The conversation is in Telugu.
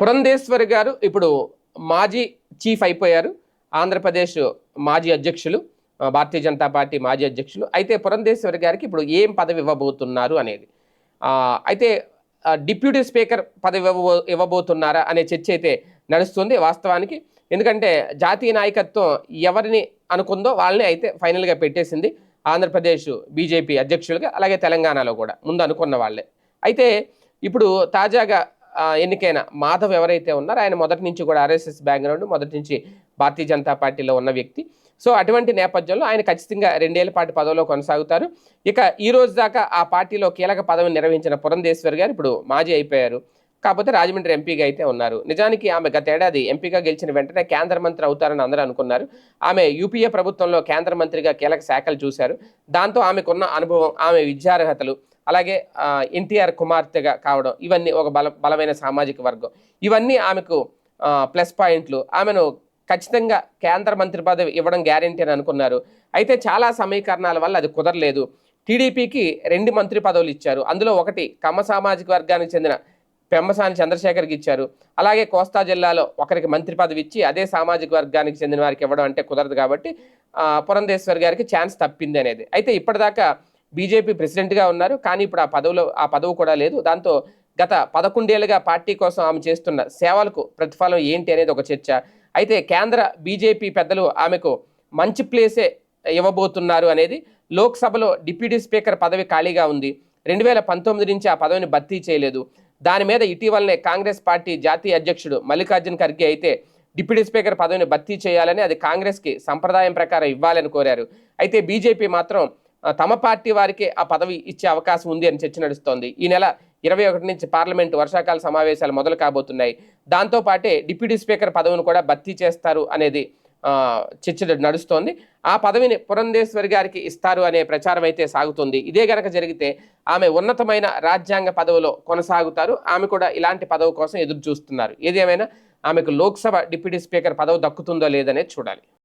పురంధేశ్వరి గారు ఇప్పుడు మాజీ చీఫ్ అయిపోయారు. ఆంధ్రప్రదేశ్ మాజీ అధ్యక్షులు భారతీయ జనతా పార్టీ మాజీ అధ్యక్షులు. అయితే పురంధేశ్వరి గారికి ఇప్పుడు ఏం పదవి ఇవ్వబోతున్నారు అనేది. అయితే డిప్యూటీ స్పీకర్ పదవి ఇవ్వబో ఇవ్వబోతున్నారా అనే చర్చ అయితే నడుస్తుంది వాస్తవానికి. ఎందుకంటే జాతీయ నాయకత్వం ఎవరిని అనుకుందో వాళ్ళని అయితే ఫైనల్గా పెట్టేసింది ఆంధ్రప్రదేశ్ బీజేపీ అధ్యక్షులుగా అలాగే తెలంగాణలో కూడా ముందు అనుకున్న వాళ్ళే. అయితే ఇప్పుడు తాజాగా ఎన్నికైన మాధవ్ ఎవరైతే ఉన్నారో ఆయన మొదటి నుంచి కూడా ఆర్ఎస్ఎస్ బ్యాక్గ్రౌండ్ మొదటి నుంచి భారతీయ జనతా పార్టీలో ఉన్న వ్యక్తి. సో అటువంటి నేపథ్యంలో ఆయన ఖచ్చితంగా రెండేళ్ళ పాటు పదవిలో కొనసాగుతారు. ఇక ఈ రోజు దాకా ఆ పార్టీలో కీలక పదవిని నిర్వహించిన పురంధేశ్వర్ గారు ఇప్పుడు మాజీ అయిపోయారు. కాకపోతే రాజమండ్రి ఎంపీగా అయితే ఉన్నారు. నిజానికి ఆమె గతేడాది ఎంపీగా గెలిచిన వెంటనే కేంద్ర మంత్రి అవుతారని అందరూ అనుకున్నారు. ఆమె యూపీఏ ప్రభుత్వంలో కేంద్ర మంత్రిగా కీలక శాఖలు చూశారు. దాంతో ఆమెకున్న అనుభవం ఆమె విద్యార్హతలు అలాగే ఎన్టీఆర్ కుమార్తెగా కావడం ఇవన్నీ ఒక బల బలమైన సామాజిక వర్గం. ఇవన్నీ ఆమెకు ప్లస్ పాయింట్లు. ఆమెను ఖచ్చితంగా కేంద్ర మంత్రి పదవి ఇవ్వడం గ్యారంటీ అని అనుకున్నారు. అయితే చాలా సమీకరణాల వల్ల అది కుదరలేదు. టీడీపీకి రెండు మంత్రి పదవులు ఇచ్చారు. అందులో ఒకటి కమ్మ సామాజిక వర్గానికి చెందిన పెమ్మసాని చంద్రశేఖర్కి ఇచ్చారు. అలాగే కోస్తా జిల్లాలో ఒకరికి మంత్రి పదవి ఇచ్చి అదే సామాజిక వర్గానికి చెందిన వారికి ఇవ్వడం అంటే కుదరదు కాబట్టి పురంధేశ్వర్ గారికి ఛాన్స్ తప్పింది అనేది. అయితే ఇప్పటిదాకా బీజేపీ ప్రెసిడెంట్గా ఉన్నారు. కానీ ఇప్పుడు ఆ పదవిలో ఆ పదవి కూడా లేదు. దాంతో గత పదకొండేళ్ళుగా పార్టీ కోసం ఆమె చేస్తున్న సేవలకు ప్రతిఫలం ఏంటి అనేది ఒక చర్చ. అయితే కేంద్ర బీజేపీ పెద్దలు ఆమెకు మంచి ప్లేసే ఇవ్వబోతున్నారు అనేది లోక్సభలో డిప్యూటీ స్పీకర్ పదవి ఖాళీగా ఉంది. రెండు వేల పంతొమ్మిది నుంచి ఆ పదవిని భర్తీ చేయలేదు. దాని మీద ఇటీవలనే కాంగ్రెస్ పార్టీ జాతీయ అధ్యక్షుడు మల్లికార్జున్ ఖర్గే అయితే డిప్యూటీ స్పీకర్ పదవిని భర్తీ చేయాలని అది కాంగ్రెస్కి సంప్రదాయం ప్రకారం ఇవ్వాలని కోరారు. అయితే బీజేపీ మాత్రం తమ పార్టీ వారికి ఆ పదవి ఇచ్చే అవకాశం ఉంది అని చర్చ నడుస్తోంది. ఈ నెల ఇరవై ఒకటి నుంచి పార్లమెంటు వర్షాకాల సమావేశాలు మొదలు కాబోతున్నాయి. దాంతో పాటే డిప్యూటీ స్పీకర్ పదవిని కూడా భర్తీ చేస్తారు అనేది చర్చ నడుస్తోంది. ఆ పదవిని పురంధేశ్వరి గారికి ఇస్తారు అనే ప్రచారం అయితే సాగుతుంది. ఇదే గనక జరిగితే ఆమె ఉన్నతమైన రాజ్యాంగ పదవిలో కొనసాగుతారు. ఆమె కూడా ఇలాంటి పదవి కోసం ఎదురు చూస్తున్నారు ఏదేమైనా ఆమెకు లోక్సభ డిప్యూటీ స్పీకర్ పదవి దక్కుతుందో లేదనేది చూడాలి.